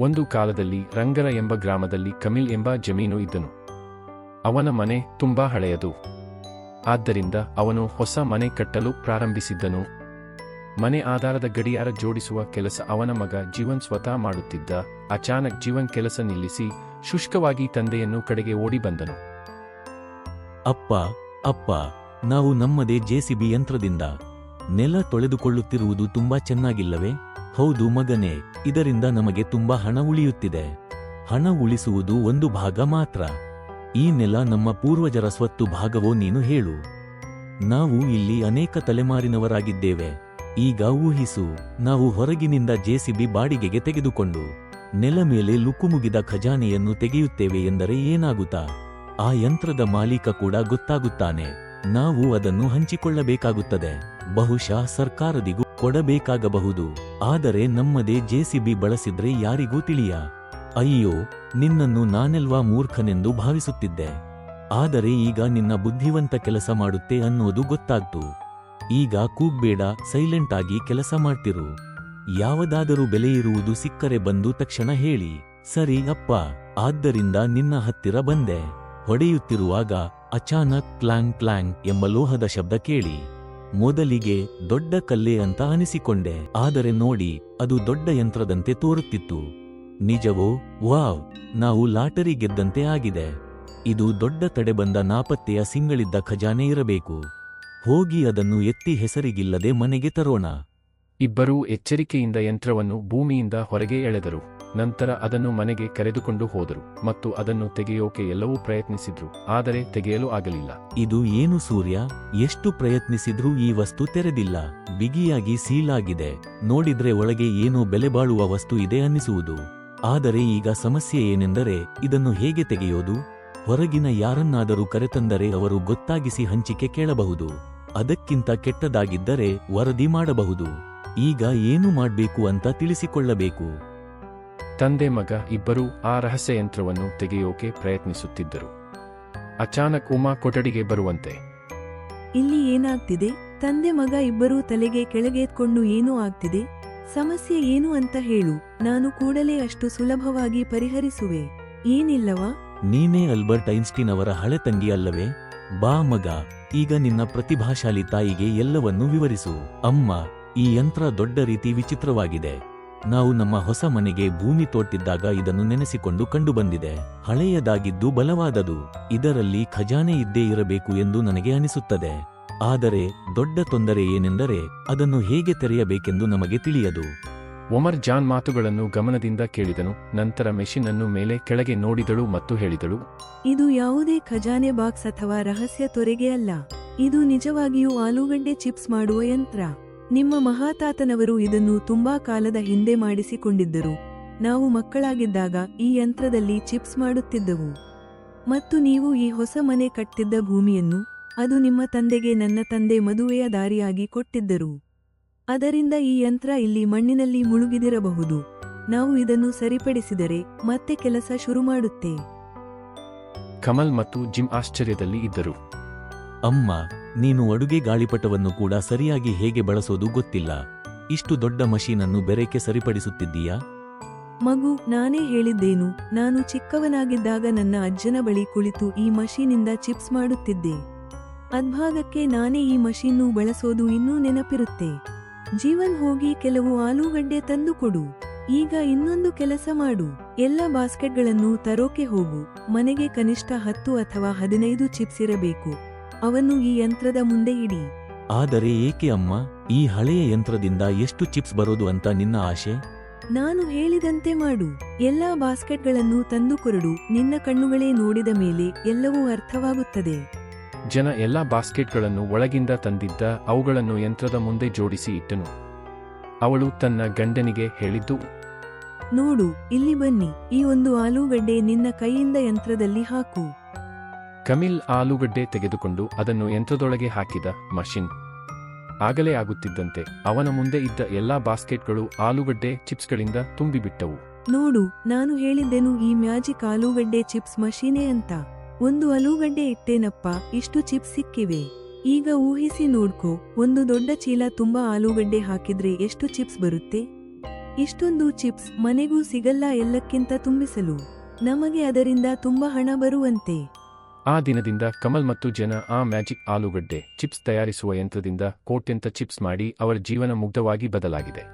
ಒಂದು ಕಾಲದಲ್ಲಿ ರಂಗರ ಎಂಬ ಗ್ರಾಮದಲ್ಲಿ ಕಮಿಲ್ ಎಂಬ ಜಮೀನು ಇದ್ದನು. ಅವನ ಮನೆ ತುಂಬಾ ಹಳೆಯದು. ಆದ್ದರಿಂದ ಅವನು ಹೊಸ ಮನೆ ಕಟ್ಟಲು ಪ್ರಾರಂಭಿಸಿದ್ದನು. ಮನೆ ಆಧಾರದ ಗಡಿಯಾರ ಜೋಡಿಸುವ ಕೆಲಸ ಅವನ ಮಗ ಜೀವನ್ ಸ್ವತಃ ಮಾಡುತ್ತಿದ್ದ. ಅಚಾನಕ್ ಜೀವನ್ ಕೆಲಸ ನಿಲ್ಲಿಸಿ ಶುಷ್ಕವಾಗಿ ತಂದೆಯನ್ನು ಕಡೆಗೆ ಓಡಿ ಬಂದನು. ಅಪ್ಪ ಅಪ್ಪ, ನಾವು ನಮ್ಮದೇ ಜೆಸಿಬಿ ಯಂತ್ರದಿಂದ ನೆಲ ತೊಳೆದುಕೊಳ್ಳುತ್ತಿರುವುದು ತುಂಬಾ ಚೆನ್ನಾಗಿಲ್ಲವೇ? ಹೌದು ಮಗನೇ, ಇದರಿಂದ ನಮಗೆ ತುಂಬಾ ಹಣ ಉಳಿಯುತ್ತಿದೆ. ಹಣ ಉಳಿಸುವುದು ಒಂದು ಭಾಗ ಮಾತ್ರ. ಈ ನೆಲ ನಮ್ಮ ಪೂರ್ವಜರ ಸ್ವತ್ತು ಭಾಗವೋ ನೀನು ಹೇಳು. ನಾವು ಇಲ್ಲಿ ಅನೇಕ ತಲೆಮಾರಿನವರಾಗಿದ್ದೇವೆ. ಈಗ ಊಹಿಸು, ನಾವು ಹೊರಗಿನಿಂದ ಜೆಸಿಬಿ ಬಾಡಿಗೆಗೆ ತೆಗೆದುಕೊಂಡು, ನೆಲ ಮೇಲೆ ಲುಕುಮುಗಿದ ಖಜಾನೆಯನ್ನು ತೆಗೆಯುತ್ತೇವೆ ಎಂದರೆ ಏನಾಗುತ್ತಾ? ಆ ಯಂತ್ರದ ಮಾಲೀಕ ಕೂಡ ಗೊತ್ತಾಗುತ್ತಾನೆ. ನಾವು ಅದನ್ನು ಹಂಚಿಕೊಳ್ಳಬೇಕಾಗುತ್ತದೆ. ಬಹುಶಃ ಸರ್ಕಾರದಿಗೂ ಕೊಡಬೇಕಾಗಬಹುದು. ಆದರೆ ನಮ್ಮದೇ ಜೆಸಿಬಿ ಬಳಸಿದ್ರೆ ಯಾರಿಗೂ ತಿಳಿಯ. ಅಯ್ಯೋ, ನಿನ್ನನ್ನು ನಾನೆಲ್ವಾ ಮೂರ್ಖನೆಂದು ಭಾವಿಸುತ್ತಿದ್ದೆ. ಆದರೆ ಈಗ ನಿನ್ನ ಬುದ್ಧಿವಂತ ಕೆಲಸ ಮಾಡುತ್ತೆ ಅನ್ನೋದು ಗೊತ್ತಾಗ್ತು. ಈಗ ಕೂಗ್ಬೇಡ, ಸೈಲೆಂಟ್ ಆಗಿ ಕೆಲಸ ಮಾಡ್ತಿರು. ಯಾವದಾದರೂ ಬೆಲೆ ಇರುವುದು ಸಿಕ್ಕರೆ ಬಂದು ತಕ್ಷಣ ಹೇಳಿ. ಸರಿ, ಅಪ್ಪ. ಆದ್ದರಿಂದ ನಿನ್ನ ಹತ್ತಿರ ಬಂದೆ. ಹೊಡೆಯುತ್ತಿರುವಾಗ ಅಚಾನಕ್ ಕ್ಲಾಂಗ್ ಕ್ಲಾಂಗ್ ಎಂಬ ಲೋಹದ ಶಬ್ದ ಕೇಳಿ. ಮೊದಲಿಗೆ ದೊಡ್ಡ ಕಲ್ಲೆ ಅಂತ ಅನಿಸಿಕೊಂಡೆ. ಆದರೆ ನೋಡಿ, ಅದು ದೊಡ್ಡ ಯಂತ್ರದಂತೆ ತೋರುತ್ತಿತ್ತು. ನಿಜವೋ, ವಾವ್, ನಾವು ಲಾಟರಿ ಗೆದ್ದಂತೆ ಆಗಿದೆ. ಇದು ದೊಡ್ಡ ತಡೆಬಂದ ನಾಪತ್ತೆಯ ಸಿಂಗಳಿದ್ದ ಖಜಾನೆ ಇರಬೇಕು. ಹೋಗಿ ಅದನ್ನು ಎತ್ತಿ ಹೆಸರಿಗಿಲ್ಲದೆ ಮನೆಗೆ ತರೋಣ. ಇಬ್ಬರೂ ಎಚ್ಚರಿಕೆಯಿಂದ ಯಂತ್ರವನ್ನು ಭೂಮಿಯಿಂದ ಹೊರಗೆ ಎಳೆದರು. ನಂತರ ಅದನ್ನು ಮನೆಗೆ ಕರೆದುಕೊಂಡು ಹೋದರು ಮತ್ತು ಅದನ್ನು ತೆಗೆಯೋಕೆ ಎಲ್ಲವೂ ಪ್ರಯತ್ನಿಸಿದ್ರು, ಆದರೆ ತೆಗೆಯಲು ಆಗಲಿಲ್ಲ. ಇದು ಏನು ಸೂರ್ಯ? ಎಷ್ಟು ಪ್ರಯತ್ನಿಸಿದ್ರೂ ಈ ವಸ್ತು ತೆರೆದಿಲ್ಲ, ಬಿಗಿಯಾಗಿ ಸೀಲಾಗಿದೆ. ನೋಡಿದ್ರೆ ಒಳಗೆ ಏನೋ ಬೆಲೆಬಾಳುವ ವಸ್ತು ಇದೆ ಅನ್ನಿಸುವುದು. ಆದರೆ ಈಗ ಸಮಸ್ಯೆ ಏನೆಂದರೆ ಇದನ್ನು ಹೇಗೆ ತೆಗೆಯೋದು? ಹೊರಗಿನ ಯಾರನ್ನಾದರೂ ಕರೆತಂದರೆ ಅವರು ಗೊತ್ತಾಗಿಸಿ ಹಂಚಿಕೆ ಕೇಳಬಹುದು. ಅದಕ್ಕಿಂತ ಕೆಟ್ಟದಾಗಿದ್ದರೆ ವರದಿ ಮಾಡಬಹುದು. ಈಗ ಏನು ಮಾಡ್ಬೇಕು ಅಂತ ತಿಳಿಸಿಕೊಳ್ಳಬೇಕು. ತಂದೆ ಮಗ ಇಬ್ಬರೂ ಆ ರಹಸ್ಯ ಯಂತ್ರವನ್ನು ತೆಗೆಯೋಕೆ ಪ್ರಯತ್ನಿಸುತ್ತಿದ್ದರು. ಅಚಾನಕ್ ಉಮಾ ಕೊಠಡಿಗೆ ಬರುವಂತೆ. ಇಲ್ಲಿ ಏನಾಗ್ತಿದೆ? ತಂದೆ ಮಗ ಇಬ್ಬರೂ ತಲೆಗೆ ಕೆಳಗೆತ್ಕೊಂಡು ಏನೂ ಆಗ್ತಿದೆ? ಸಮಸ್ಯೆ ಏನು ಅಂತ ಹೇಳು. ನಾನು ಕೂಡಲೇ ಅಷ್ಟು ಸುಲಭವಾಗಿ ಪರಿಹರಿಸುವೆ. ಏನಿಲ್ಲವಾ? ನೀನೇ ಅಲ್ಬರ್ಟ್ ಐನ್ಸ್ಟೀನ್ ಅವರ ಹಳೆ ತಂಗಿ ಅಲ್ಲವೇ? ಬಾ ಮಗ ಈಗ ನಿನ್ನ ಪ್ರತಿಭಾಶಾಲಿ ತಾಯಿಗೆ ಎಲ್ಲವನ್ನೂ ವಿವರಿಸು. ಅಮ್ಮ ಈ ಯಂತ್ರ ದೊಡ್ಡ ರೀತಿ ವಿಚಿತ್ರವಾಗಿದೆ. ನಾವು ನಮ್ಮ ಹೊಸ ಮನೆಗೆ ಭೂಮಿ ತೋಟಿದ್ದಾಗ ಇದನ್ನು ನೆನೆಸಿಕೊಂಡು ಕಂಡುಬಂದಿದೆ. ಹಳೆಯದಾಗಿದ್ದು ಬಲವಾದದು. ಇದರಲ್ಲಿ ಖಜಾನೆ ಇದ್ದೇ ಇರಬೇಕು ಎಂದು ನನಗೆ ಅನಿಸುತ್ತದೆ. ಆದರೆ ದೊಡ್ಡ ತೊಂದರೆ ಏನೆಂದರೆ ಅದನ್ನು ಹೇಗೆ ತೆರೆಯಬೇಕೆಂದು ನಮಗೆ ತಿಳಿಯದು. ಒಮರ್ ಜಾನ್ ಮಾತುಗಳನ್ನು ಗಮನದಿಂದ ಕೇಳಿದನು. ನಂತರ ಮೆಷಿನ್ ಅನ್ನು ಮೇಲೆ ಕೆಳಗೆ ನೋಡಿದಳು ಮತ್ತು ಹೇಳಿದಳು ಇದು ಯಾವುದೇ ಖಜಾನೆ ಬಾಕ್ಸ್ ಅಥವಾ ರಹಸ್ಯ ತೊರೆಗೆ ಅಲ್ಲ. ಇದು ನಿಜವಾಗಿಯೂ ಆಲೂಗಡ್ಡೆ ಚಿಪ್ಸ್ ಮಾಡುವ ಯಂತ್ರ. ನಿಮ್ಮ ಮಹಾತಾತನವರು ಇದನ್ನು ತುಂಬಾ ಕಾಲದ ಹಿಂದೆ ಮಾಡಿಸಿಕೊಂಡಿದ್ದರು. ನಾವು ಮಕ್ಕಳಾಗಿದ್ದಾಗ ಈ ಯಂತ್ರದಲ್ಲಿ ಚಿಪ್ಸ್ ಮಾಡುತ್ತಿದ್ದವು. ಮತ್ತು ನೀವು ಈ ಹೊಸ ಮನೆ ಕಟ್ಟಿದ್ದ ಭೂಮಿಯನ್ನು ಅದು ನಿಮ್ಮ ತಂದೆಗೆ ನನ್ನ ತಂದೆ ಮದುವೆಯ ದಾರಿಯಾಗಿ ಕೊಟ್ಟಿದ್ದರು. ಅದರಿಂದ ಈ ಯಂತ್ರ ಇಲ್ಲಿ ಮಣ್ಣಿನಲ್ಲಿ ಮುಳುಗಿದಿರಬಹುದು. ನಾವು ಇದನ್ನು ಸರಿಪಡಿಸಿದರೆ ಮತ್ತೆ ಕೆಲಸ ಶುರು ಮಾಡುತ್ತೆ ಕಮಲ್ ಮತ್ತು ಜಿಮ್ ಆಶ್ಚರ್ಯದಲ್ಲಿ ಇದ್ದರು. ಅಮ್ಮ ನೀನು ಅಡುಗೆ ಗಾಳಿಪಟವನ್ನು ಕೂಡ ಸರಿಯಾಗಿ ಹೇಗೆ ಬಳಸೋದು ಗೊತ್ತಿಲ್ಲ. ಇಷ್ಟು ದೊಡ್ಡ ಮಷೀನನ್ನು ಬೆರೆಕೆ ಸರಿಪಡಿಸುತ್ತಿದ್ದೀಯಾ? ಮಗು, ನಾನೇ ಹೇಳಿದ್ದೇನು. ನಾನು ಚಿಕ್ಕವನಾಗಿದ್ದಾಗ ನನ್ನ ಅಜ್ಜನ ಬಳಿ ಕುಳಿತು ಈ ಮಷೀನಿಂದ ಚಿಪ್ಸ್ ಮಾಡುತ್ತಿದ್ದೆ. ಅದ್ಭಾಗಕ್ಕೆ ನಾನೇ ಈ ಮಷೀನ್ನು ಬಳಸೋದು ಇನ್ನೂ ನೆನಪಿರುತ್ತೆ. ಜೀವನ್ ಹೋಗಿ ಕೆಲವು ಆಲೂಗಡ್ಡೆ ತಂದುಕೊಡು ಈಗ ಇನ್ನೊಂದು ಕೆಲಸ ಮಾಡು. ಎಲ್ಲ ಬಾಸ್ಕೆಟ್ಗಳನ್ನು ತರೋಕೆ ಹೋಗು. ಮನೆಗೆ ಕನಿಷ್ಠ ಹತ್ತು ಅಥವಾ ಹದಿನೈದು ಚಿಪ್ಸ್ ಇರಬೇಕು. ಅವನ್ನು ಈ ಯಂತ್ರದ ಮುಂದೆ ಇಡಿ. ಆದರೆ ಏಕೆ ಅಮ್ಮ ಈ ಹಳೆಯ ಯಂತ್ರದಿಂದ ಎಷ್ಟು ಚಿಪ್ಸ್ ಬರೋದು ಅಂತ ನಿನ್ನ ಆಶೆ? ನಾನು ಹೇಳಿದಂತೆ ಮಾಡು. ಎಲ್ಲಾ ಬಾಸ್ಕೆಟ್ಗಳನ್ನು ತಂದುಕೊರಡು ನಿನ್ನ ಕಣ್ಣುಗಳೇ ನೋಡಿದ ಮೇಲೆ ಎಲ್ಲವೂ ಅರ್ಥವಾಗುತ್ತದೆ. ಜನ ಎಲ್ಲಾ ಬಾಸ್ಕೆಟ್ಗಳನ್ನು ಒಳಗಿಂದ ತಂದಿದ್ದ ಅವುಗಳನ್ನು ಯಂತ್ರದ ಮುಂದೆ ಜೋಡಿಸಿ ಇಟ್ಟನು. ಅವಳು ತನ್ನ ಗಂಡನಿಗೆ ಹೇಳಿದ್ದು ನೋಡು ಇಲ್ಲಿ ಬನ್ನಿ. ಈ ಒಂದು ಆಲೂಗಡ್ಡೆ ನಿನ್ನ ಕೈಯಿಂದ ಯಂತ್ರದಲ್ಲಿ ಹಾಕು. ಕಮಿಲ್ ಆಲೂಗಡ್ಡೆ ತೆಗೆದುಕೊಂಡು ಅದನ್ನು ಯಂತ್ರದೊಳಗೆ ಹಾಕಿದ ಮಷಿನ್. ಆಗಲೇ ಆಗುತ್ತಿದ್ದಂತೆ ಅವನ ಮುಂದೆ ಇದ್ದ ಎಲ್ಲಾ ಬಾಸ್ಕೆಟ್ಗಳು ಆಲೂಗಡ್ಡೆ ಚಿಪ್ಸ್ಗಳಿಂದ ತುಂಬಿಬಿಟ್ಟವು. ನೋಡು, ನಾನು ಹೇಳಿದ್ದೆನು ಈ ಮ್ಯಾಜಿಕ್ ಆಲೂಗಡ್ಡೆ ಚಿಪ್ಸ್ ಮಷೀನೇ ಅಂತ. ಒಂದು ಆಲೂಗಡ್ಡೆ ಇಟ್ಟೇನಪ್ಪ, ಇಷ್ಟು ಚಿಪ್ಸ್ ಸಿಕ್ಕಿವೆ. ಈಗ ಊಹಿಸಿ ನೋಡ್ಕೋ, ಒಂದು ದೊಡ್ಡ ಚೀಲ ತುಂಬಾ ಆಲೂಗಡ್ಡೆ ಹಾಕಿದ್ರೆ ಎಷ್ಟು ಚಿಪ್ಸ್ ಬರುತ್ತೆ? ಇಷ್ಟೊಂದು ಚಿಪ್ಸ್ ಮನೆಗೂ ಸಿಗಲ್ಲ ಎಲ್ಲಕ್ಕಿಂತ ತುಂಬಿಸಲು. ನಮಗೆ ಅದರಿಂದ ತುಂಬಾ ಹಣ ಬರುವಂತೆ. ಆ ದಿನದಿಂದ ಕಮಲ್ ಮತ್ತು ಜನ ಆ ಮ್ಯಾಜಿಕ್ ಆಲೂಗಡ್ಡೆ ಚಿಪ್ಸ್ ತಯಾರಿಸುವ ಯಂತ್ರದಿಂದ ಕೋಟ್ಯಂತ ಚಿಪ್ಸ್ ಮಾಡಿ ಅವರ ಜೀವನ ಮುಗ್ಧವಾಗಿ ಬದಲಾಗಿದೆ.